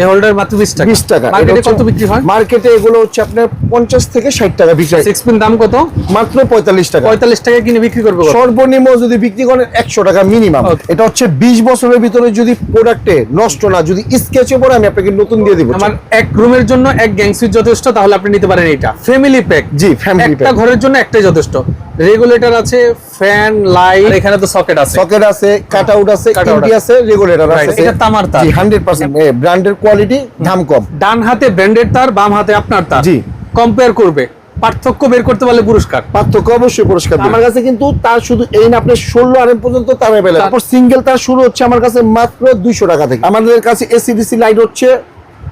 এই হোল্ডার মাত্র 20 টাকা। 20 টাকা। মার্কেটে কত বিক্রি হয়? মার্কেটে এগুলো হচ্ছে আপনার 50 থেকে 60 টাকা বিক্রি হয়। সিক্স পিন দাম কত? মাত্র 45 টাকা। 45 টাকা কিনে বিক্রি করবে সর্বনিম্ন যদি বিক্রি করেন 100 টাকা মিনিমাম এটা হচ্ছে 20 বছরের ভিতরে যদি প্রোডাক্টে নষ্ট না যদি স্কেচে পড়ে আমি আপনাকে নতুন দিয়ে দিব। আমার এক রুমের জন্য এক গ্যাং সুইচ যথেষ্ট তাহলে আপনি নিতে পারেন এটা ফ্যামিলি প্যাক জি, family একটা ঘরের জন্য একটাই যথেষ্ট। রেগুলেটর আছে ফ্যান লাইট এখানে তো সকেট আছে। সকেট আছে কাট আউট আছে। out আছে রেগুলেটর আছে। এটা তামার তার। জি 100% ব্র্যান্ডের কোয়ালিটি দাম কম। ডান হাতে ব্র্যান্ডেড তার বাম হাতে আপনার তার। জি। কম্পেয়ার করবে। পার্থক্য বের করতে পারলে পুরস্কার। পার্থক্য অবশ্যই পুরস্কার আমার কাছে কিন্তু তার শুধু এই না আপনার ষোলো আর এম পর্যন্ত তার অ্যাভেলেবল তারপর সিঙ্গেল তার শুরু হচ্ছে আমার কাছে মাত্র দুইশো টাকা থেকে। আমাদের কাছে এসিডিসি লাইট হচ্ছে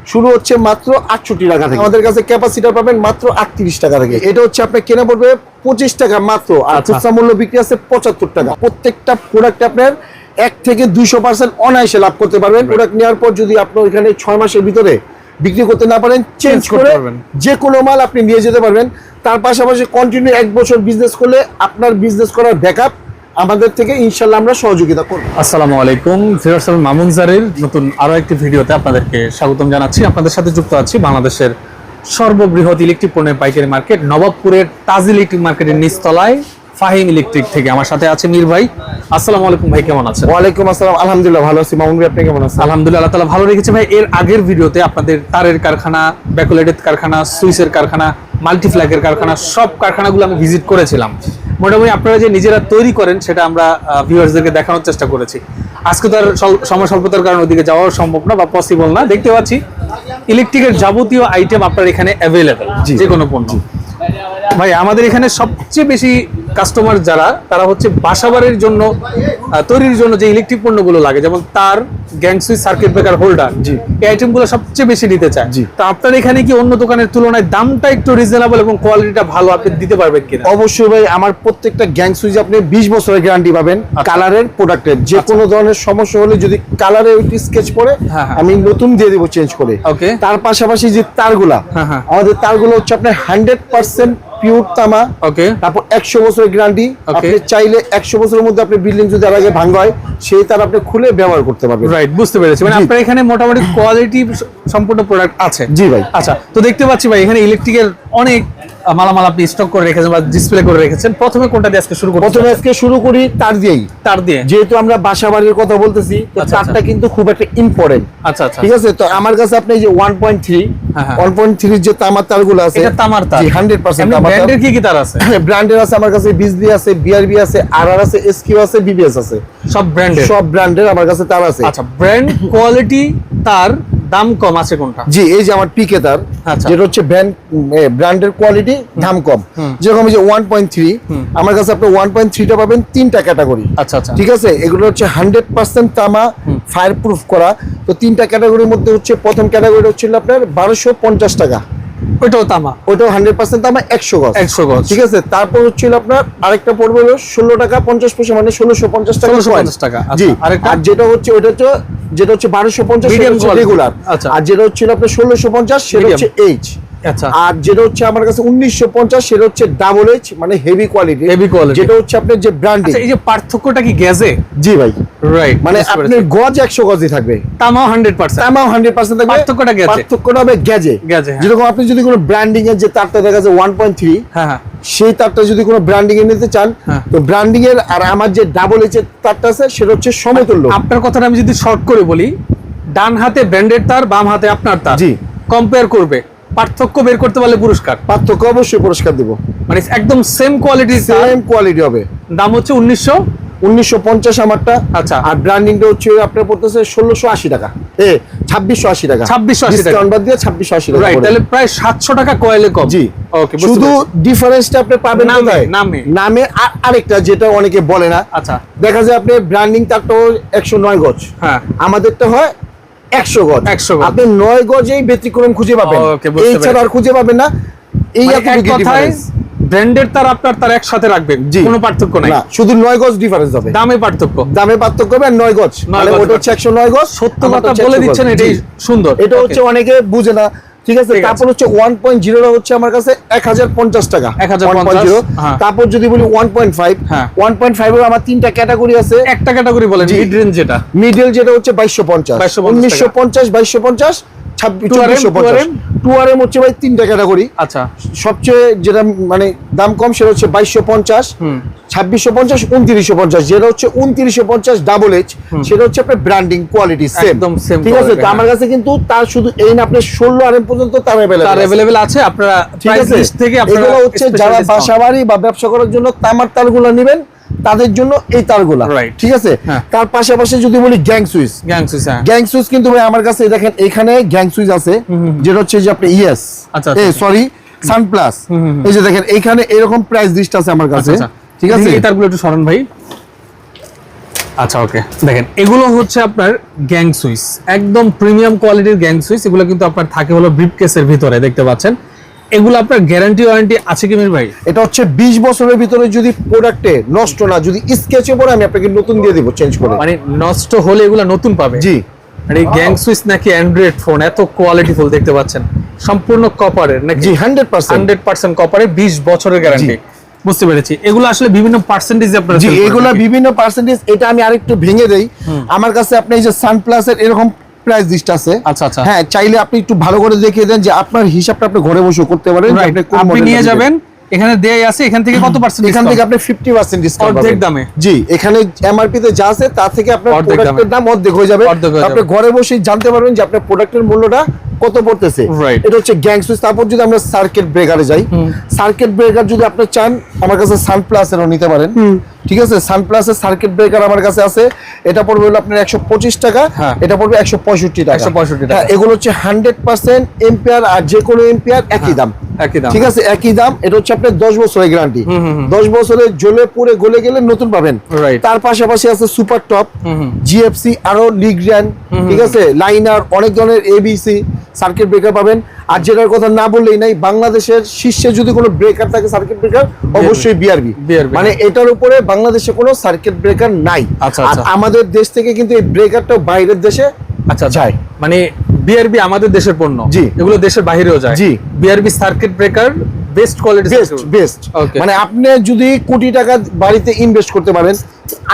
শুরু হচ্ছে মাত্র আটষট্টি টাকা থেকে। আমাদের কাছে ক্যাপাসিটার পাবেন মাত্র আটত্রিশ টাকা থেকে। এটা হচ্ছে আপনার কেনা পড়বে পঁচিশ টাকা মাত্র। আর আচ্ছা। খুচরা মূল্য বিক্রি আছে পঁচাত্তর টাকা। প্রত্যেকটা প্রোডাক্ট আপনার এক থেকে দুইশো পার্সেন্ট অনায়াসে লাভ করতে পারবেন। প্রোডাক্ট নেওয়ার পর যদি আপনার ওইখানে ছয় মাসের ভিতরে বিক্রি করতে না পারেন চেঞ্জ করতে করে পারবেন। যে কোনো মাল আপনি নিয়ে যেতে পারবেন। তার পাশাপাশি কন্টিনিউ এক বছর বিজনেস করলে আপনার বিজনেস করার ব্যাকআপ আমাদের থেকে ইনশাল্লাহ আমরা সহযোগিতা করব। আসসালামু আলাইকুম ফিরোজ মামুন জারির নতুন আরও একটি ভিডিওতে আপনাদেরকে স্বাগতম জানাচ্ছি। আপনাদের সাথে যুক্ত আছি বাংলাদেশের সর্ববৃহৎ ইলেকট্রিক পণ্যের পাইকারি মার্কেট নবাবপুরের তাজ ইলেকট্রিক মার্কেটের নিচতলায়। ফাহিম ইলেকট্রিক থেকে আমার সাথে আছে মীর ভাই। আসসালামু আলাইকুম ভাই কেমন আছেন? ওয়ালাইকুম আসসালাম। আলহামদুলিল্লাহ ভালো আছি। মামুন ভাই আপনি কেমন আছেন? আলহামদুলিল্লাহ আল্লাহ তালা ভালো রেখেছে ভাই। এর আগের ভিডিওতে আপনাদের তারের কারখানা ব্যাকুলেটেড কারখানা সুইসের কারখানা মাল্টিফ্ল্যাগের কারখানা সব কারখানাগুলো আমি ভিজিট করেছিলাম। মোটামুটি আপনারা যে নিজেরা তৈরি করেন সেটা আমরা ভিউয়ার্সদেরকে দেখানোর চেষ্টা করেছি। আজকে তো আর সময় স্বল্পতার কারণে ওদিকে যাওয়া সম্ভব না বা পসিবল না। দেখতে পাচ্ছি ইলেকট্রিকের যাবতীয় আইটেম আপনার এখানে অ্যাভেলেবেল। যে কোনো পণ্য। ভাই আমাদের এখানে সবচেয়ে বেশি কাস্টমার যারা তারা হচ্ছে বাসাবাড়ির জন্য তৈরির জন্য যে ইলেকট্রিক পণ্যগুলো লাগে যেমন তার gang switch circuit breaker holder জি। এই আইটেমগুলো সবচেয়ে বেশি নিতে চায় জি। তো আপনার এখানে কি অন্য দোকানের তুলনায় দামটা একটু রিজনেবল এবং কোয়ালিটিটা ভালো আপনি দিতে পারবেন কিনা অবশ্যই ভাই আমার প্রত্যেকটা গ্যাং সুইচ আপনি বিশ বছরের গ্যারান্টি পাবেন কালারের প্রোডাক্টের যে কোনো ধরনের সমস্যা হলে যদি কালারে ওইটি স্কেচ পড়ে হ্যাঁ। আমি নতুন দিয়ে দিব চেঞ্জ করে ওকে তার পাশাপাশি যে তারগুলা হ্যাঁ, হ্যাঁ। আমাদের তারগুলো হচ্ছে আপনার হান্ড্রেড পার্সেন্ট পিওর তামা। ওকে। তারপর একশো বছরের গ্যারান্টি. আপনি চাইলে একশো বছরের মধ্যে আপনি বিল্ডিং যদি আর আগে ভাঙা হয় সেই তার আপনি খুলে ব্যবহার করতে পারবেন। রাইট বুঝতে পেরেছি। মানে আপনার এখানে মোটামুটি কোয়ালিটি সম্পূর্ণ প্রোডাক্ট আছে। জি ভাই। আচ্ছা তো দেখতে পাচ্ছি ভাই এখানে ইলেকট্রিক্যাল অনেক মালামাল আপনি স্টক করে রেখেছেন বা ডিসপ্লে করে রেখেছেন প্রথমে কোনটা দিয়ে আজকে শুরু করতে প্রথমে আজকে শুরু করি তার দিয়েই। তার দিয়ে? যেহেতু আমরা বাসা বাড়ির কথা বলতেছি আচ্ছা, তারটা কিন্তু খুব একটা ইম্পর্টেন্ট আচ্ছা আচ্ছা। ঠিক আছে? তো আমার কাছে আপনি যে ওয়ান পয়েন্ট থ্রি হ্যাঁ, হ্যাঁ। যে তামার তারগুলো আছে এটা তামার তার। হান্ড্রেড পার্সেন্ট তামার ব্র্যান্ডের কি কি তার আছে? ব্র্যান্ডের আছে আমার কাছে বিজলি আছে বিআরবি আছে আর আর আছে এসকিউ আছে বিবিএস আছে। সব ব্র্যান্ডের সব ব্র্যান্ডের আমার কাছে তার আছে। আচ্ছা ব্র্যান্ড কোয়ালিটি তার দাম কম আছে কোনটা? জি এই যে আমার পিকে তার আচ্ছা। যেটা হচ্ছে ব্র্যান্ড ব্র্যান্ডের কোয়ালিটি দাম কম। যেরকম এই যে ওয়ান পয়েন্ট থ্রি আমার কাছে আপনি ওয়ান পয়েন্ট থ্রিটা পাবেন তিনটা ক্যাটাগরি আচ্ছা আচ্ছা। ঠিক আছে? এগুলো হচ্ছে হান্ড্রেড পার্সেন্ট তামা ফায়ার প্রুফ করা। তো তিনটা ক্যাটাগরির মধ্যে হচ্ছে প্রথম ক্যাটাগরি হচ্ছিল আপনার বারোশো পঞ্চাশ টাকা। ওইটাও তামা। ওটাও হান্ড্রেড পার্সেন্ট তামা একশো গজ। একশো গজ। ঠিক আছে তারপর হচ্ছিল আপনার আরেকটা পড়বে হলো ষোলো টাকা পঞ্চাশ পয়সা মানে ষোলোশো পঞ্চাশ টাকা পঞ্চাশ টাকা, আচ্ছা। জি আর যেটা হচ্ছে ওটা হচ্ছে যেটা হচ্ছে বারোশো পঞ্চাশ রেগুলার আচ্ছা। আর যেটা হচ্ছিল আপনার ষোলোশো পঞ্চাশ সেটা। হচ্ছে এইচ আর যেটা হচ্ছে আমার কাছে উনিশশো পঞ্চাশ সেটা হচ্ছে ডাবল এইচ মানে হেভি কোয়ালিটি Heavy quality। যেটা হচ্ছে আপনার যে ব্র্যান্ডিং আচ্ছা এই যে পার্থক্যটা কি গ্যাসে? জি ভাই। রাইট মানে আপনার গজ একশো গজই থাকবে। তামাও হান্ড্রেড পার্সেন্ট তামাও হান্ড্রেড পার্সেন্ট থাকবে। পার্থক্যটা গেজে। পার্থক্যটা হবে গ্যাজে গেজে, হ্যাঁ। যেরকম আপনি যদি কোনো ব্র্যান্ডিং এর যে তারটা দেখা যায় ওয়ান পয়েন্ট থ্রি হ্যাঁ হ্যাঁ। সেই তারটা যদি কোনো ব্র্যান্ডিং এ নিতে চান হ্যাঁ। তো ব্র্যান্ডিং এর আর আমার যে ডাবল এইচ এর তারটা আছে সেটা হচ্ছে সমতুল্য। আপনার কথাটা আমি যদি শর্ট করে বলি ডান হাতে ব্র্যান্ডেড তার বাম হাতে আপনার তার। জি। কম্পেয়ার করবে। পার্থক্য বের করতে পারলে পুরস্কার? পার্থক্য অবশ্যই পুরস্কার দিব। মানে একদম সেম কোয়ালিটির সেম কোয়ালিটি হবে। দাম হচ্ছে উনিশশো? উনিশশো পঞ্চাশ আমারটা। আচ্ছা। আর ব্র্যান্ডিংটা হচ্ছে আপনার পড়তেছে ষোলোশো আশি টাকা। এ ছাব্বিশশো আশি টাকা। 2680 টাকা। ডিসকাউন্ট বাদ দিয়ে ছাব্বিশশো আশি টাকা রাইট তাহলে প্রায় সাতশো টাকা কয়েলে কম। জি। ওকে শুধু ডিফারেন্সটা আপনি পাবেন নামে, কোথায়? নামে। নামে আর আরেকটা যেটা অনেকে বলে না। আচ্ছা। দেখা যায় আপনি ব্র্যান্ডিং তারটা একশো নয় গজ। হ্যাঁ। আমাদেরটা হয় একশো গজ। একশো আপনি নয় গজেই ব্যতিক্রম খুঁজে পাবেন। এই ছাড়া আর খুঁজে পাবেন না। এই মানে কথায় ব্র্যান্ডের তার আপনার তার একসাথে রাখবেন জি। কোনো পার্থক্য নাই। শুধু নয় গজ ডিফারেন্স হবে। দামে পার্থক্য। দামে পার্থক্য হবে আর নয় গজ। মানে ওটা হচ্ছে একশো নয় গজ সত্য কথা বলে দিচ্ছেন এটাই সুন্দর। এটা হচ্ছে অনেকে বুঝে না। ঠিক আছে? তারপর হচ্ছে ওয়ান পয়েন্ট জিরোটা হচ্ছে আমার কাছে এক হাজার পঞ্চাশ টাকা। 1050 হাজার তারপর যদি বলি ওয়ান পয়েন্ট ফাইভ হ্যাঁ। ওয়ান পয়েন্ট ফাইভ আমার তিনটা ক্যাটাগরি আছে। একটা ক্যাটাগরি বলেন জি। মিড রেঞ্জ যেটা। মিডল যেটা হচ্ছে বাইশশো পঞ্চাশ। 2250 উনিশশো পঞ্চাশ বাইশশো পঞ্চাশ ছাব্বিশ 2RM, চব্বিশশো পঞ্চাশ। 2RM? টু আর এম হচ্ছে ভাই তিনটা ক্যাটাগরি। আচ্ছা। সবচেয়ে যেটা মানে দাম কম সেটা হচ্ছে বাইশশো পঞ্চাশ ছাব্বিশশো পঞ্চাশ উনত্রিশশো পঞ্চাশ। যেটা হচ্ছে উনত্রিশশো পঞ্চাশ ডাবল এইচ সেটা হচ্ছে আপনার ব্র্যান্ডিং কোয়ালিটি সেম ঠিক আছে? তো আমার কাছে কিন্তু তার শুধু এই না আপনার ষোলো আর এম পর্যন্ত তার অ্যাভেলেবেল আছে। আপনারা ঠিক আছে? থেকে এগুলো হচ্ছে যারা discount। বাসা বাড়ি বা ব্যবসা করার জন্য তামার তারগুলো নেবেন তাদের জন্য এই তারগুলা. ঠিক আছে? হ্যাঁ। তার পাশাপাশি যদি বলি গ্যাং সুইচ। গ্যাং সুইচ হ্যাঁ। গ্যাং সুইচ কিন্তু ভাই আমার কাছে দেখেন এখানে গ্যাং সুইচ আছে যেটা হচ্ছে যে আপনি ইয়েস। আচ্ছা, এ আচ্ছা। সরি সানপ্লাস এই যে দেখেন এখানে এরকম প্রাইস লিস্ট আছে আমার কাছে। আচ্ছা আচ্ছা। ঠিক আছে? এই তারগুলো একটু সরান ভাই। আচ্ছা ওকে। দেখেন এগুলো হচ্ছে আপনার গ্যাং সুইচ। একদম প্রিমিয়াম কোয়ালিটির গ্যাং সুইচ এগুলো কিন্তু আপনার থাকে হলো ব্রিফ কেসের ভিতরে দেখতে পাচ্ছেন। এগুলো আপনার গ্যারান্টি ওয়ারেন্টি আছে কি ভাই? এটা হচ্ছে 20 বছরের ভিতরে যদি প্রোডাক্টে নষ্ট না যদি স্কেচে পড়ে আমি আপনাকে নতুন দিয়ে দিব চেঞ্জ করে। মানে নষ্ট হলে এগুলো নতুন পাবে? জি। মানে গ্যাং সুইচ নাকি অ্যান্ড্রয়েড ফোন এত কোয়ালিটিফুল দেখতে পাচ্ছেন। সম্পূর্ণ কপারের নাকি? জি 100% হান্ড্রেড পার্সেন্ট কপারের বিশ বছরের গ্যারান্টি বুঝতে পেরেছি। এগুলো আসলে বিভিন্ন পার্সেন্টেজ আপনারা জি এগুলা বিভিন্ন পার্সেন্টেজ এটা আমি আরেকটু ভেঙে দেই। আমার কাছে আপনি এই যে সানপ্লাস এর এরকম প্রাইস লিস্ট আছে। আচ্ছা, আচ্ছা। হ্যাঁ চাইলে আপনি একটু ভালো করে দেখিয়ে দেন যে আপনার হিসাবটা আপনি ঘরে বসে করতে পারেন আপনি নিয়ে যাবেন এখানে দেয়াই আছে এখান থেকে কত পার্সেন্ট এখান থেকে আপনি ফিফটি পার্সেন্ট ডিসকাউন্ট অর্ধেক দামে? জি এখানে এমআরপি তে যা আছে তার থেকে আপনার প্রোডাক্টের দাম। অর্ধেক হয়ে যাবে। আপনি ঘরে বসে জানতে পারবেন যে আপনার প্রোডাক্টের মূল্যটা কত পড়তেছে. এটা হচ্ছে গ্যাং সুইচ তারপর যদি আমরা সার্কিট ব্রেকারে যাই সার্কিট ব্রেকার যদি আপনি চান আমার কাছে সান প্লাস এরও নিতে পারেন। ঠিক আছে? সান প্লাসের সার্কিট ব্রেকার আমার কাছে আছে। এটা পড়বে হলো আপনার একশো পঁচিশ টাকা। হ্যাঁ। এটা পড়বে একশো পঁয়ষট্টি টাকা। 165 টাকা। হ্যাঁ, এগুলো হচ্ছে হান্ড্রেড পার্সেন্ট এম্পিয়ার আর যে কোনো এম্পিয়ার একই দাম। একই দাম। ঠিক আছে? একই দাম। এটা হচ্ছে আপনার দশ বছরের গ্যারান্টি দশ বছরের জ্বলে পুড়ে গলে গেলে নতুন পাবেন. তার পাশাপাশি আছে সুপার টপ জিএফসি আরও লিগ্রান ঠিক আছে? লাইনার অনেক ধরনের এবিসি সার্কিট ব্রেকার পাবেন। আর যেটার কথা না বললেই নাই বাংলাদেশের শীর্ষে যদি কোনো ব্রেকার থাকে সার্কিট ব্রেকার অবশ্যই বিআরবি মানে এটার উপরে বাংলাদেশে কোনো সার্কিট ব্রেকার নাই আচ্ছা, আর আচ্ছা। আমাদের দেশ থেকে কিন্তু এই ব্রেকারটা বাইরের দেশে আচ্ছা যায়। মানে বিআরবি আমাদের দেশের পণ্য জি। এগুলো দেশের বাইরেও যায় জি। BRB circuit breaker best quality best best. মানে আপনি যদি কোটি টাকা বাড়িতে ইনভেস্ট করতে পারেন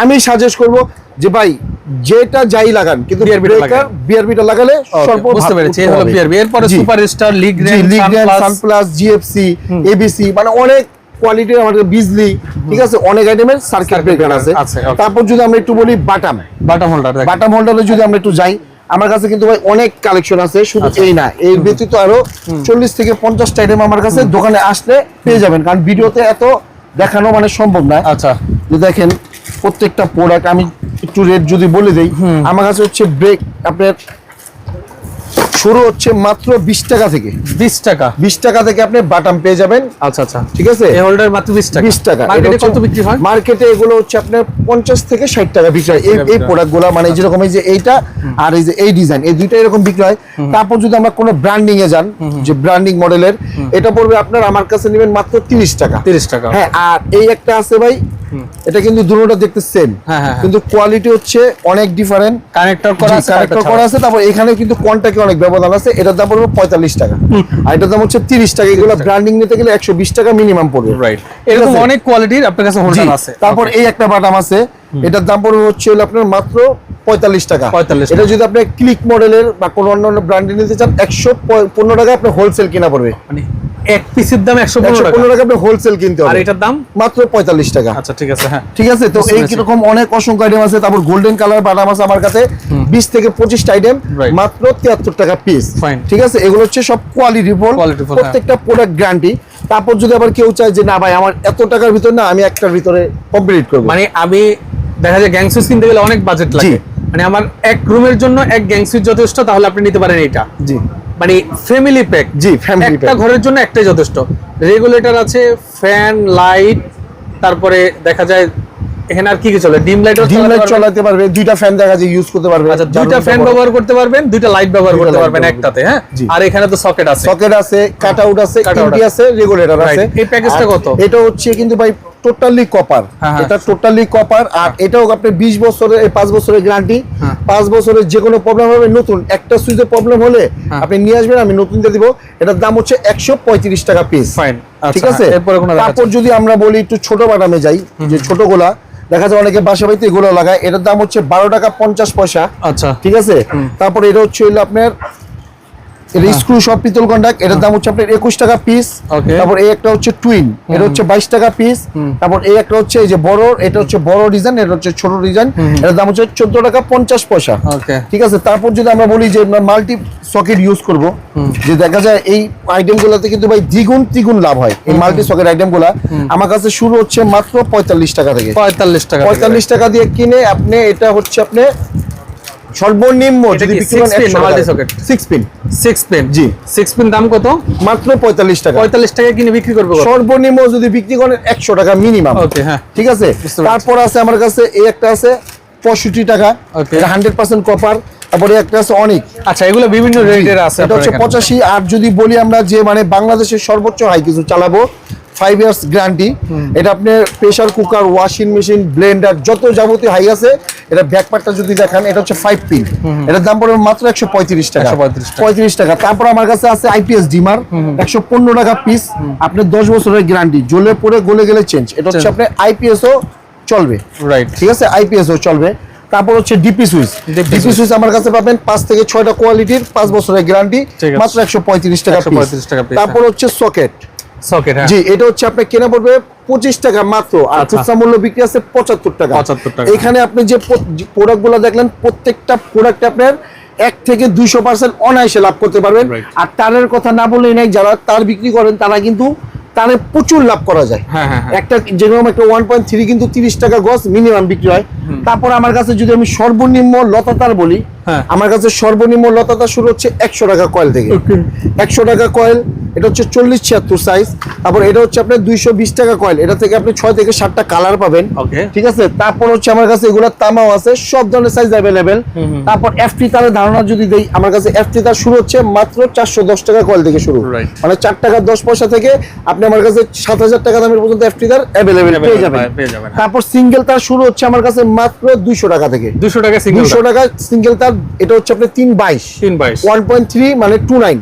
আমি সাজেস্ট করব যে ভাই যেটা যাই লাগান কিন্তু BRB টা ব্রেকার লাগান। লাগালে সর্ব বুঝতে পেরেছি এই হলো বিআরবি এরপরে super star league Legrand Sunplus GFC ABC মানে অনেক কোয়ালিটির আমাদের বিজলি ঠিক আছে? অনেক আইটেমের সার্কিট ব্রেকার আছে। তারপর যদি আমরা একটু বলি বাটাম বাটাম হোল্ডার বাটাম হোল্ডারে যদি আমরা একটু যাই আমার কাছে কিন্তু ভাই অনেক কালেকশন আছে শুধু আচ্ছা। এই না এর ব্যতীত আরও চল্লিশ থেকে পঞ্চাশটা আইটেম আমার কাছে দোকানে আসলে পেয়ে যাবেন কারণ ভিডিওতে এত দেখানো মানে সম্ভব না। আচ্ছা। দেখেন প্রত্যেকটা প্রোডাক্ট আমি একটু রেট যদি বলে দিই আমার কাছে হচ্ছে ব্রেক আপনার শুরু হচ্ছে মাত্র বিশ টাকা থেকে। বিশ টাকা। বিশ টাকা থেকে আপনি বাটাম পেয়ে যাবেন। আচ্ছা আচ্ছা। ঠিক আছে? হোল্ডার মাত্র বিশ টাকা। বিশ টাকা। মার্কেটে কত বিক্রি হয়? মার্কেটে এগুলো হচ্ছে আপনার পঞ্চাশ থেকে ষাট টাকা বিক্রি হয়। এই প্রোডাক্টগুলা মানে যেরকম এই যে এইটা আর এই যে এই ডিজাইন এই দুইটা এরকম বিক্রি হয়। তারপর যদি আমরা কোনো ব্র্যান্ডিং এ যান যে ব্র্যান্ডিং মডেলের এটা পড়বে আপনার আমার কাছে নেবেন মাত্র তিরিশ টাকা। তিরিশ টাকা। হ্যাঁ আর এই একটা আছে ভাই এটা কিন্তু দুটোটা দেখতে সেম হ্যাঁ, হ্যাঁ, হ্যাঁ। কিন্তু কোয়ালিটি হচ্ছে অনেক ডিফারেন্ট কানেক্টর করা আছে কানেক্টর করা আছে তারপর এখানে কিন্তু কন্টাক্টে অনেক ব্যবধান আছে এটার দাম পড়বে পঁয়তাল্লিশ টাকা। আর এটার দাম হচ্ছে তিরিশ টাকা এগুলো ব্র্যান্ডিং নিতে গেলে একশো বিশ টাকা মিনিমাম পড়বে। রাইট এরকম অনেক কোয়ালিটির আপনার কাছে আছে। তারপর এই একটা বাটাম আছে এটার দাম পড়বে হচ্ছে আপনার মাত্র পঁয়তাল্লিশ টাকা। 45 এটা যদি আপনি ক্লিক মডেলের বা কোনো অন্যান্য ব্র্যান্ডে নিতে চান একশো পনেরো টাকা আপনি হোলসেল কিনা পড়বে। মানে এক পিসের দাম একশো পনেরো টাকা। আপনি হোলসেল কিনতে আর হবে। এটার দাম? মাত্র পঁয়তাল্লিশ টাকা। আচ্ছা ঠিক আছে হ্যাঁ। ঠিক আছে? তো এই কীরকম অনেক অসংখ্য আইটেম আছে। তারপর গোল্ডেন কালার বাদাম আছে আমার কাছে। বিশ থেকে পঁচিশটা আইটেম মাত্র তিয়াত্তর টাকা পিস. ঠিক আছে? এগুলো হচ্ছে সব কোয়ালিটি ফুল Quality full, প্রত্যেকটা প্রোডাক্ট গ্যারান্টি তারপর যদি আবার কেউ চায় যে না ভাই আমার এত টাকার ভিতর না আমি একটার ভিতরে কমপ্লিট করব। মানে আমি দেখা যায় গ্যাং সুইচ কিনতে গেলে অনেক বাজেট লাগে। মানে আমার এক রুমের জন্য এক গ্যাং যথেষ্ট তাহলে আপনি নিতে পারেন এটা জি। মানে ফ্যামিলি প্যাক জি, family একটা ঘরের জন্য একটাই যথেষ্ট। রেগুলেটর আছে ফ্যান লাইট তারপরে দেখা যায় এখানে আর কি কি চলে? ডিম লাইট ডিম লাইট চালাতে পারবে দুইটা ফ্যান দেখা যায় ইউজ করতে পারবে আচ্ছা দুইটা ফ্যান ব্যবহার করতে পারবেন দুইটা লাইট ব্যবহার করতে পারবেন একটাতে হ্যাঁ? আর এখানে তো সকেট আছে। সকেট আছে কাট আউট আছে। আছে। আছে রেগুলেটর আছে। এই প্যাকেজটা কত? এটা হচ্ছে কিন্তু ভাই টোটালি কপার হ্যাঁ, হ্যাঁ। এটা টোটালি কপার আর এটাও আপনি বিশ বছরের পাঁচ বছরের গ্যারান্টি হ্যাঁ। পাঁচ বছরের যে কোনো প্রবলেম হবে নতুন। একটা সুইচে প্রবলেম হলে হ্যাঁ। আপনি নিয়ে আসবেন আমি নতুন দিয়ে দিব। এটার দাম হচ্ছে একশো পঁয়ত্রিশ টাকা পিস ফাইন ঠিক আছে? আচ্ছা, তারপর যদি আমরা বলি একটু ছোট বাটামে যাই যে ছোট গোলা দেখা যায় অনেকে বাসা বাড়িতে এগুলো লাগায়। এটার দাম হচ্ছে বারো টাকা পঞ্চাশ পয়সা। আচ্ছা। ঠিক আছে? তারপর এটা হচ্ছে আপনার এটা স্ক্রু সব পিতল কন্ডাক্ট এটার দাম হচ্ছে আপনার একুশ টাকা পিস তারপর এই একটা হচ্ছে টুইন এটা হচ্ছে বাইশ টাকা পিস তারপর এই একটা হচ্ছে এই যে বড় এটা হচ্ছে বড় ডিজাইন এটা হচ্ছে ছোট ডিজাইন এটার দাম হচ্ছে চোদ্দ টাকা পঞ্চাশ পয়সা। ঠিক আছে তারপর যদি আমরা বলি যে মাল্টি সকেট ইউজ করব যে দেখা যায় এই আইটেম গুলাতে কিন্তু ভাই দ্বিগুণ তিগুণ লাভ হয় এই মাল্টি সকেট আইটেমগুলা। আমার কাছে শুরু হচ্ছে মাত্র পঁয়তাল্লিশ টাকা থেকে। পঁয়তাল্লিশ টাকা পঁয়তাল্লিশ টাকা দিয়ে কিনে আপনি এটা হচ্ছে আপনি সর্বনিম্ন যদি বিক্রি পিন জি। পেন দাম কত? মাত্র পঁয়তাল্লিশ টাকা। পঁয়তাল্লিশ টাকা কিনে বিক্রি করব সর্বনিম্ন যদি বিক্রি করেন একশো টাকা মিনিমাম ওকে হ্যাঁ। ঠিক আছে? তারপর আছে আমার কাছে এই একটা আছে পঁয়ষট্টি টাকা। এটা হান্ড্রেড পার্সেন্ট কপার তারপরে একটা আছে অনেক। আচ্ছা এগুলো বিভিন্ন রেটের আছে এটা হচ্ছে আপনার এখানে। পঁচাশি। আর যদি বলি আমরা যে মানে বাংলাদেশের সর্বোচ্চ হাই কিছু চালাবো ফাইভ ইয়ার্স গ্যারান্টি এটা আপনার pressure cooker washing machine blender যত যাবতীয় হাই আছে এটা ব্যাকপার্টটা যদি দেখান এটা হচ্ছে ফাইভ পিন এটার দাম পড়বে মাত্র একশো পঁয়ত্রিশ টাকা। পঁয়ত্রিশ টাকা। তারপর আমার কাছে আছে আইপিএস ডিমার একশো পনেরো টাকা পিস আপনার দশ বছরের গ্যারান্টি জ্বলে পড়ে গলে গেলে চেঞ্জ এটা হচ্ছে আপনার আইপিএসও চলবে। রাইট ঠিক আছে? আইপিএসও চলবে। তারপর হচ্ছে ডিপি সুইচ ডিপি সুইচ আমার কাছে পাবেন পাঁচ থেকে ছয়টা কোয়ালিটির পাঁচ বছরের গ্যারান্টি মাত্র একশো পঁয়ত্রিশ টাকা 135 টাকা piece। piece, তারপর হচ্ছে সকেট সকেট হ্যাঁ জি এটা হচ্ছে আপনার কেনা পড়বে পঁচিশ টাকা মাত্র আর আচ্ছা। খুচরা মূল্য বিক্রি আছে পঁচাত্তর টাকা 75 টাকা। এখানে আপনি যে প্রোডাক্টগুলো দেখলেন প্রত্যেকটা প্রোডাক্ট আপনার এক থেকে দুইশো পার্সেন্ট অনায়াসে লাভ করতে পারবেন আর তারের কথা না বলেই নাই যারা তার বিক্রি করেন তারা কিন্তু তারে প্রচুর লাভ করা যায় হ্যাঁ, হ্যাঁ। একটা যেরকম একটা ওয়ান পয়েন্ট থ্রি কিন্তু তিরিশ টাকা গজ মিনিমাম বিক্রি হয় তারপর আমার কাছে যদি আমি সর্বনিম্ন লতা তার বলি। আমার কাছে সর্বনিম্ন লতাতার শুরু হচ্ছে একশো টাকা কয়েল থেকে। একশো টাকা কয়েল এটা হচ্ছে চল্লিশ ছিয়াত্তর সাইজ তারপর এটা হচ্ছে আপনার দুইশো বিশ টাকা কয়েল এটা থেকে আপনি ছয় থেকে সাতটা কালার পাবেন। ঠিক আছে? তারপর হচ্ছে আমার কাছে এগুলো তামাও আছে সব ধরনের সাইজ অ্যাভেলেবেল তারপর এফটি তারের ধারণা যদি দেই আমার কাছে এফটি তার শুরু হচ্ছে মাত্র চারশো দশ টাকা কয়েল থেকে শুরু. মানে চার টাকা দশ পয়সা থেকে আপনি আমার কাছে সাত হাজার টাকা দামের পর্যন্ত এফটি তার অ্যাভেলেবেল পেয়ে যাবেন। হ্যাঁ। তারপর সিঙ্গেল তার শুরু হচ্ছে আমার কাছে মাত্র দুইশো টাকা থেকে। দুশো টাকা দুশো টাকা সিঙ্গেল তার এটা হচ্ছে আপনার তিন বাইশ। তিন বাইশ। ওয়ান পয়েন্ট থ্রি মানে টু নাইন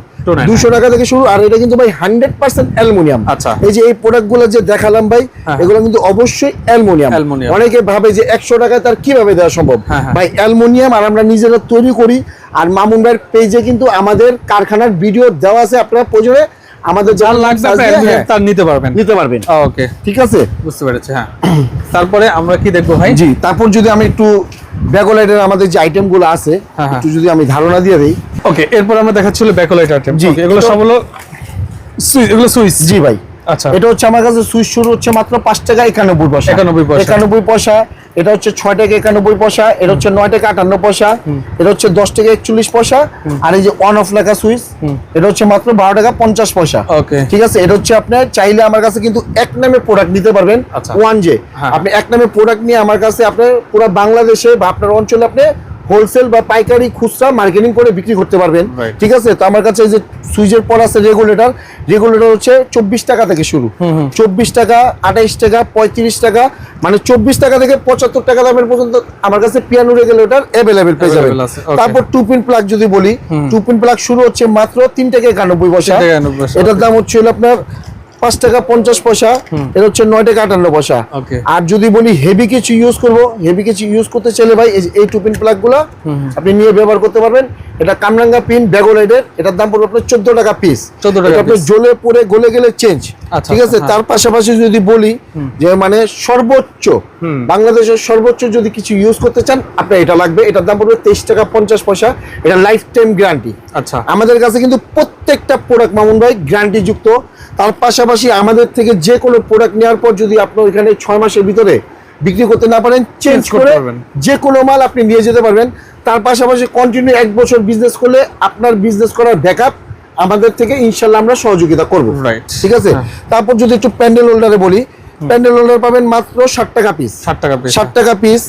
দুশো টাকা থেকে শুরু আর এটা কিন্তু ভাই হান্ড্রেড পার্সেন্ট অ্যালুমিনিয়াম। আচ্ছা। এই যে এই প্রোডাক্ট যে দেখালাম ভাই হ্যাঁ। এগুলো কিন্তু অবশ্যই অ্যালুমিনিয়াম। অনেকে ভাবে যে একশো টাকায় তার কীভাবে দেওয়া সম্ভব? হ্যাঁ, হ্যাঁ। ভাই অ্যালুমিনিয়াম আর আমরা নিজেরা তৈরি করি আর মামুন ভাইয়ের পেজে কিন্তু আমাদের কারখানার ভিডিও দেওয়া আছে আপনারা প্রয়োজনে। আমাদের যার লাগবে হ্যাঁ, তার নিতে পারবেন। নিতে পারবেন। ওকে। ঠিক আছে? বুঝতে পেরেছি হ্যাঁ। তারপরে আমরা কি দেখব ভাই? জি তারপর যদি আমি একটু ব্যাকোলাইটের আমাদের যে আইটেমগুলো আছে হ্যাঁ, হ্যাঁ। একটু যদি আমি ধারণা দিয়ে দিই। ওকে এরপর আমরা দেখাচ্ছিল ব্যাকলাইট আইটেম জি। এগুলো সব হলো সুইচ এগুলো সুইচ। জি ভাই। আচ্ছা। এটা হচ্ছে আমার কাছে সুইচ শুরু হচ্ছে মাত্র পাঁচ টাকা একানব্বই পয়সা। 91 পয়সা। একানব্বই পয়সা। এটা হচ্ছে ছয় টাকা একানব্বই পয়সা। এটা হচ্ছে নয় টাকা আটান্ন পয়সা। এটা হচ্ছে দশ টাকা একচল্লিশ পয়সা। আর এই যে অন অফ লেখা সুইচ এটা হচ্ছে মাত্র বারো টাকা পঞ্চাশ পয়সা. ঠিক আছে? এটা হচ্ছে আপনার চাইলে আমার কাছে কিন্তু এক নামে প্রোডাক্ট নিতে পারবেন। আচ্ছা। ওয়ান জে হ্যাঁ। আপনি এক নামে প্রোডাক্ট নিয়ে আমার কাছে আপনার পুরো বাংলাদেশে বা আপনার অঞ্চলে আপনি হোলসেল বা পাইকারি খুচরা মার্কেটিং করে বিক্রি করতে পারবেন। ঠিক আছে? তো আমার কাছে এই যে সুইচের পর আছে রেগুলেটর রেগুলেটর হচ্ছে চব্বিশ টাকা থেকে শুরু। চব্বিশ টাকা আঠাইশ টাকা পঁয়ত্রিশ টাকা মানে চব্বিশ টাকা থেকে পঁচাত্তর টাকা দামের পর্যন্ত আমার কাছে পিয়ানো রেগুলেটর অ্যাভেলেবেল পেয়ে যাবেন. তারপর টু পিন প্লাগ যদি বলি টু পিন প্লাগ শুরু হচ্ছে মাত্র তিন টাকা একানব্বই পয়সা 3 টাকা 91 পয়সা, এটার দাম হচ্ছে আপনার পাঁচ টাকা পঞ্চাশ পয়সা এটা হচ্ছে নয় টাকা আটান্ন পয়সা। আর যদি বলি হেভি কিছু ইউজ করব হেভি কিছু ইউজ করতে চাইলে ভাই এই টু পিন প্লাগগুলো আপনি নিয়ে ব্যবহার করতে পারবেন। এটা কামরাঙ্গা পিন ব্যাগোলাইডের এটার দাম পড়বে আপনার চোদ্দ টাকা পিস 14 টাকা জলে পরে জ্বলে পড়ে গলে গেলে চেঞ্জ ঠিক আছে? আচ্ছা, তার পাশাপাশি যদি বলি যে মানে সর্বোচ্চ বাংলাদেশের সর্বোচ্চ যদি কিছু ইউজ করতে চান আপনার এটা লাগবে। এটার দাম পড়বে তেইশ টাকা পঞ্চাশ পয়সা। এটা লাইফ টাইম গ্যারান্টি আচ্ছা। আমাদের কাছে কিন্তু প্রত্যেকটা প্রোডাক্ট মামুন ভাই গ্যারান্টি যুক্ত। তার পাশাপাশি আমাদের থেকে যে কোনো প্রোডাক্ট নেওয়ার পর যদি আপনার এখানে ছয় মাসের ভিতরে বিক্রি করতে না পারেন চেঞ্জ করে যে কোনো মাল আপনি নিয়ে যেতে পারবেন। তার পাশাপাশি কন্টিনিউ এক বছর বিজনেস করলে আপনার বিজনেস করার ব্যাকআপ আমাদের থেকে ইনশাল্লাহ আমরা সহযোগিতা করব। ঠিক আছে? হ্যাঁ। তারপর যদি একটু প্যান্ডেল হোল্ডারে বলি প্যান্ডেল হোল্ডার পাবেন মাত্র ষাট টাকা পিস 60 টাকা পিস ষাট টাকা পিস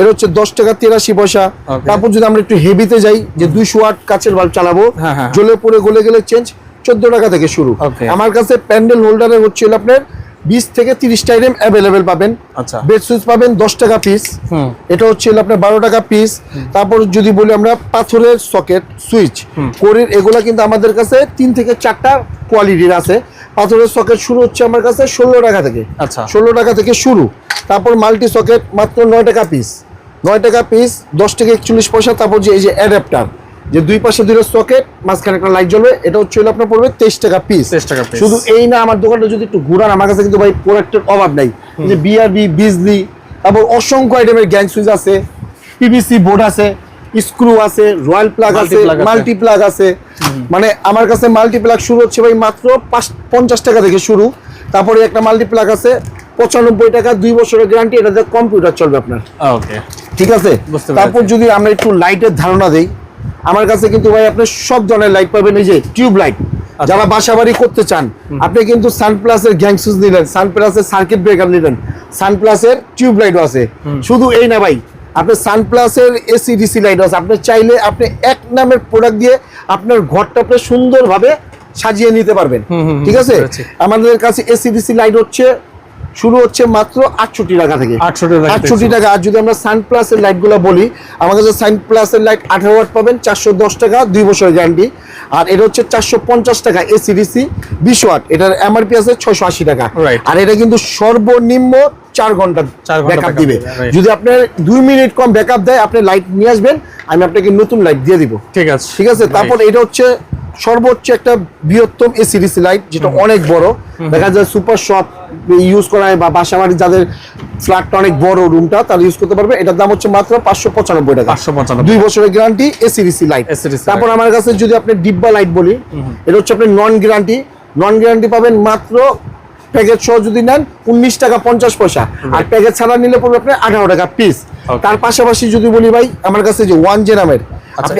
এর হচ্ছে দশ টাকা তিরাশি পয়সা। তারপর যদি আমরা একটু হেভিতে যাই যে দুইশো আট কাচের বাল্ব চালাবো হ্যাঁ, হ্যাঁ। জ্বলে পড়ে গলে গেলে চেঞ্জ চোদ্দ টাকা থেকে শুরু। আমার কাছে প্যান্ডেল হোল্ডারে হচ্ছিল আপনার বিশ থেকে তিরিশটা আইটেম অ্যাভেলেবেল পাবেন। আচ্ছা। বেড সুইচ পাবেন দশ টাকা পিস হুম। এটা হচ্ছে আপনার বারো টাকা পিস তারপর যদি বলি আমরা পাথরের সকেট সুইচ কোরের এগুলা কিন্তু আমাদের কাছে তিন থেকে চারটা কোয়ালিটির আছে। পাথরের সকেট শুরু হচ্ছে আমার কাছে ষোলো টাকা থেকে। আচ্ছা। ষোলো টাকা থেকে শুরু। তারপর মাল্টি সকেট মাত্র নয় টাকা পিস নয় টাকা পিস দশ থেকে একচল্লিশ পয়সা। তারপর যে এই যে অ্যাডাপ্টার যে দুই পাশে দুটো সকেট মাঝখানে একটা লাইট জ্বলবে এটা হচ্ছে হলো আপনার পড়বে তেইশ টাকা পিস 23 টাকা। শুধু এই না আমার দোকানটা যদি একটু ঘুরান আমার কাছে কিন্তু ভাই প্রোডাক্টের অভাব নাই। যে বিআরবি বিজলি তারপর অসংখ্য আইটেমের গ্যাং সুইচ আছে পিভিসি বোর্ড আছে স্ক্রু আছে রয়্যাল প্লাগ আছে। মাল্টি প্লাগ আছে। মানে আমার কাছে মাল্টি প্লাগ শুরু হচ্ছে ভাই মাত্র পাঁচ পঞ্চাশ টাকা থেকে শুরু। তারপরে একটা মাল্টি প্লাগ আছে পঁচানব্বই টাকা দুই বছরের গ্যারান্টি এটাতে কম্পিউটার চলবে আপনার। ওকে ঠিক আছে? তারপর যদি আমরা একটু লাইটের ধারণা দেই আমার কাছে কিন্তু ভাই আপনি সব ধরনের লাইট পাবেন এই যে টিউব লাইট আচ্ছা। যারা বাসা বাড়ি করতে চান আপনি কিন্তু সানপ্লাসের গ্যাং সুইচ নিলেন সানপ্লাসের সার্কিট ব্রেকার নিলেন সানপ্লাসের টিউব লাইটও আছে। শুধু এই না ভাই আপনি সানপ্লাসের এসি ডিসি লাইট আছে। আপনি চাইলে আপনি এক নামের প্রোডাক্ট দিয়ে আপনার ঘরটা আপনি সুন্দরভাবে সাজিয়ে নিতে পারবেন। ঠিক আছে? আমাদের কাছে এসি ডিসি লাইট হচ্ছে শুরু হচ্ছে মাত্র আটষট্টি টাকা থেকে। 68 টাকা আটষট্টি টাকা। আর যদি আমরা সান প্লাসের লাইটগুলো বলি আমার কাছে সান প্লাসের লাইট আঠারো ওয়াট পাবেন চারশো দশ টাকা দুই বছরের গ্যারান্টি আর এটা হচ্ছে চারশো পঞ্চাশ টাকা এসিডিসি বিশ ওয়াট এটার এমআরপি আছে ছয়শো আশি টাকা. আর এটা কিন্তু সর্বনিম্ন চার ঘণ্টা চার ব্যাকআপ দিবে, যদি আপনার দুই মিনিট কম ব্যাকআপ দেয় আপনি লাইট নিয়ে আসবেন আমি আপনাকে নতুন লাইট দিয়ে দিব। ঠিক আছে। ঠিক আছে? তারপর এটা হচ্ছে সর্বোচ্চ একটা বৃহত্তম এ সিরিজ লাইট যেটা অনেক বড়। দেখা যায় সুপার শপ ইউজ করা হয় বা বাসা বাড়ি যাদের ফ্ল্যাটটা অনেক বড় রুমটা তারা ইউজ করতে পারবে। এটার দাম হচ্ছে মাত্র পাঁচশো পঁচানব্বই টাকা। 595 দুই বছরের গ্যারান্টি এ সিরিজ লাইট তারপর আমার কাছে যদি আপনি ডিব্বা লাইট বলি এটা হচ্ছে আপনি নন গ্যারান্টি নন গ্যারান্টি পাবেন মাত্র প্যাকেজ সহ যদি নেন উনিশ টাকা পঞ্চাশ পয়সা। আর প্যাকেজ ছাড়া নিলে পড়বে আপনার আঠারো টাকা পিস তার পাশাপাশি যদি বলি ভাই আমার কাছে যে ওয়ান জে নামের আচ্ছা?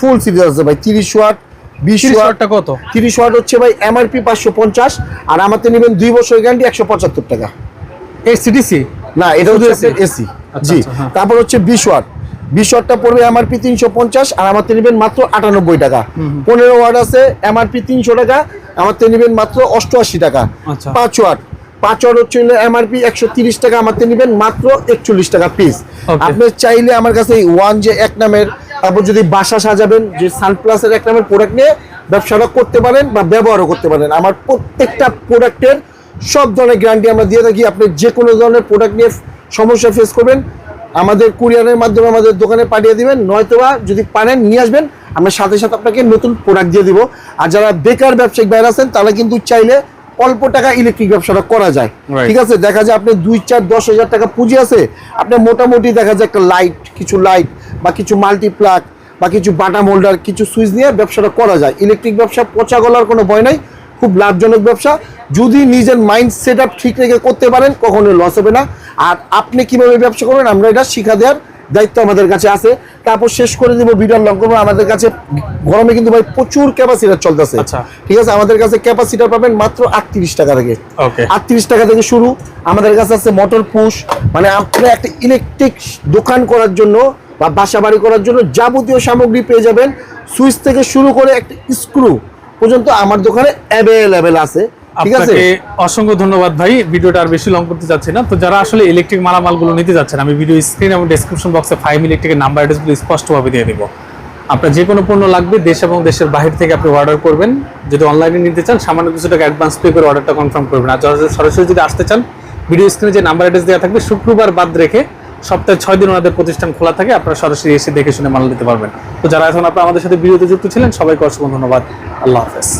ফুল সিরিজ আছে? ভাই তিরিশ ওয়াট বিশ 30 ওয়াটটা কত? তিরিশ ওয়াট হচ্ছে ভাই এমআরপি পাঁচশো পঞ্চাশ আর নেবেন দুই বছর গ্যারান্টি একশো পঁচাত্তর টাকা। না এটা হচ্ছে এসি আচ্ছা, জি। আচ্ছা, হ্যাঁ। তারপর হচ্ছে বিশ ওয়াট বিশ ওয়াটটা পড়বে এমআরপি তিনশো পঞ্চাশ আর আমার নেবেন মাত্র আটানব্বই টাকা। পনেরো ওয়াট আছে এমআরপি তিনশো টাকা আমার নেবেন মাত্র অষ্টআশি টাকা। আচ্ছা। পাঁচ ওয়াট। পাঁচ ওয়াট হচ্ছে এমআরপি একশো তিরিশ টাকা আমার নেবেন মাত্র একচল্লিশ টাকা পিস আপনি চাইলে আমার কাছে ওয়ান যে এক নামের তারপর যদি বাসা সাজাবেন যে সানপ্লাসের এক নামের প্রোডাক্ট নিয়ে ব্যবসাটা করতে পারেন বা ব্যবহারও করতে পারেন। আমার প্রত্যেকটা প্রোডাক্টের সব ধরনের গ্যারান্টি আমরা দিয়ে থাকি। আপনি যে কোনো ধরনের প্রোডাক্ট নিয়ে সমস্যা ফেস করবেন আমাদের কুরিয়ারের মাধ্যমে আমাদের দোকানে পাঠিয়ে দিবেন। নয়তোবা যদি পারেন নিয়ে আসবেন। আমরা সাথে সাথে আপনাকে নতুন প্রোডাক্ট দিয়ে দিব। আর যারা বেকার ব্যবসায়িক বাইরে আছেন তারা কিন্তু চাইলে অল্প টাকা ইলেকট্রিক ব্যবসাটা করা যায়। ঠিক আছে? দেখা যায় আপনি দুই চার দশ হাজার টাকা পুঁজি আছে আপনি মোটামুটি দেখা যায় একটা লাইট কিছু লাইট বা কিছু মাল্টি প্লাগ বা কিছু বাটাম হোল্ডার কিছু সুইচ নিয়ে ব্যবসাটা করা যায়। ইলেকট্রিক ব্যবসা পচা গলার কোনো ভয় নাই খুব লাভজনক ব্যবসা। যদি নিজের মাইন্ড সেট আপ ঠিক রেখে করতে পারেন কখনো লস হবে না। আর আপনি কীভাবে ব্যবসা করবেন আমরা এটা শিখা দেওয়ার দায়িত্ব আমাদের কাছে আছে। তারপর শেষ করে দিব ভিডিও লং করব আমাদের কাছে গরমে কিন্তু ভাই প্রচুর ক্যাপাসিটার চলতেছে। আচ্ছা। ঠিক আছে? আমাদের কাছে ক্যাপাসিটার পাবেন মাত্র আটত্রিশ টাকা থেকে। আটত্রিশ টাকা থেকে শুরু। আমাদের কাছে আছে মোটর পুশ মানে আপনি একটা ইলেকট্রিক দোকান করার জন্য বা বাসা বাড়ি করার জন্য যাবতীয় সামগ্রী পেয়ে যাবেন। সুইচ থেকে শুরু করে একটা স্ক্রু পর্যন্ত আমার দোকানে অ্যাভেলেবেল আছে। অসংখ্য ধন্যবাদ ভাই, ভিডিওটা আর বেশি লং করতে চাচ্ছি না। তো যারা আসলে ইলেকট্রিক মালামালগুলো নিতে যাচ্ছেন, আমি ভিডিও স্ক্রিন এবং বক্সে ফাইভ ইলেকট্রিকের নাম্বার অ্যাড্রেসগুলো স্পষ্টভাবে দিয়ে দিব। আপনার যে কোনো পণ্য লাগবে, দেশ এবং দেশের বাহির থেকে আপনি অর্ডার করবেন। যদি অনলাইনে নিতে চান, সামান্য কিছু টাকা অ্যাডভান্স পে করে অর্ডারটা কনফার্ম করবেন। আর সরাসরি যদি আসতে চান ভিডিও স্ক্রিনে যে নাম্বার অ্যাড্রেস দেওয়া থাকবে, শুক্রবার বাদ রেখে সপ্তাহে ছয় দিন ওনাদের প্রতিষ্ঠান খোলা থাকে, আপনারা সরাসরি এসে দেখে শুনে মাল নিতে পারবেন। তো যারা এখন আপনারা আমাদের সাথে ভিডিওতে যুক্ত ছিলেন, সবাইকে অসংখ্য ধন্যবাদ। আল্লাহ হাফেজ।